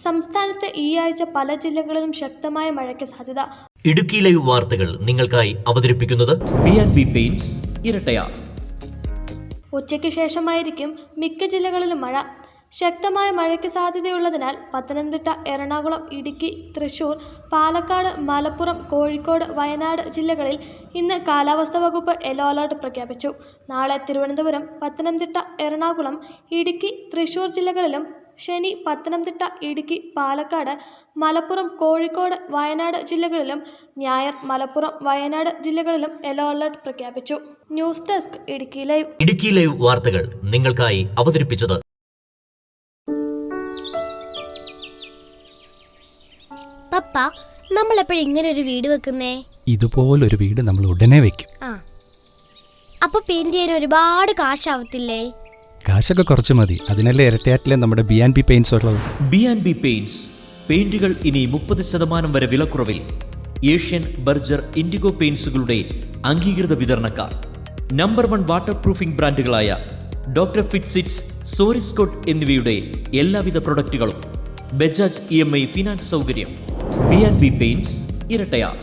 സംസ്ഥാനത്ത് ഈ ആഴ്ച പല ജില്ലകളിലും ശക്തമായ മഴയ്ക്ക് സാധ്യത. ഇടുക്കി ലൈവ് വാർത്തകൾ നിങ്ങൾക്കായി അവതരിപ്പിക്കുന്നത് B and B paints Erattayar ഉച്ചയ്ക്ക് ശേഷമായിരിക്കും മിക്ക ജില്ലകളിലും മഴ. ശക്തമായ മഴയ്ക്ക് സാധ്യതയുള്ളതിനാൽ പത്തനംതിട്ട എറണാകുളം ഇടുക്കി തൃശൂർ പാലക്കാട് മലപ്പുറം കോഴിക്കോട് വയനാട് ജില്ലകളിൽ ഇന്ന് കാലാവസ്ഥാ വകുപ്പ് യെല്ലോ അലർട്ട് പ്രഖ്യാപിച്ചു. നാളെ തിരുവനന്തപുരം പത്തനംതിട്ട എറണാകുളം ഇടുക്കി തൃശൂർ ജില്ലകളിലും ശനി പത്തനംതിട്ട ഇടുക്കി പാലക്കാട് മലപ്പുറം കോഴിക്കോട് വയനാട് ജില്ലകളിലും ഞായർ മലപ്പുറം വയനാട് ജില്ലകളിലും യെല്ലോ അലർട്ട് പ്രഖ്യാപിച്ചു. News desk Idukki live. Idukki live വാർത്തകൾ നിങ്ങൾക്കായി അവതരിപ്പിച്ചത് പപ്പ നമ്മൾ എപ്പോഴും ഇങ്ങനെ ഒരു വീട് വെക്കുന്നേ? ഇതുപോലൊരു വീട് നമ്മൾ ഉടനെ വെക്കും. ആ. അപ്പൊ പെയിന്റ് ചെയ്യാൻ ഒരുപാട് കാശാവത്തില്ലേ കാശൊക്കെ കുറച്ച് മതി. അതിനല്ലേ ഇരട്ടയാറ്റിലെ നമ്മുടെ ബി ആൻഡ് ബി പെയിൻസ് ഉള്ളത്? ബി ആൻഡ് ബി പെയിൻസ് പെയിന്റുകൾ ഇനി മുപ്പത് ശതമാനം വരെ വിലക്കുറവിൽ. ഏഷ്യൻ ബർജർ ഇൻഡിഗോ പെയിൻസുകളുടെ അംഗീകൃത വിതരണക്കാർ. നമ്പർ വൺ വാട്ടർ പ്രൂഫിംഗ് ബ്രാൻഡുകളായ ഡോക്ടർ ഫിറ്റ്സിറ്റ്സ് സോറിസ്കോട്ട് എന്നിവയുടെ എല്ലാവിധ പ്രൊഡക്റ്റുകളും Bajaj E M I finance സൗകര്യം. B and B paints Erattayar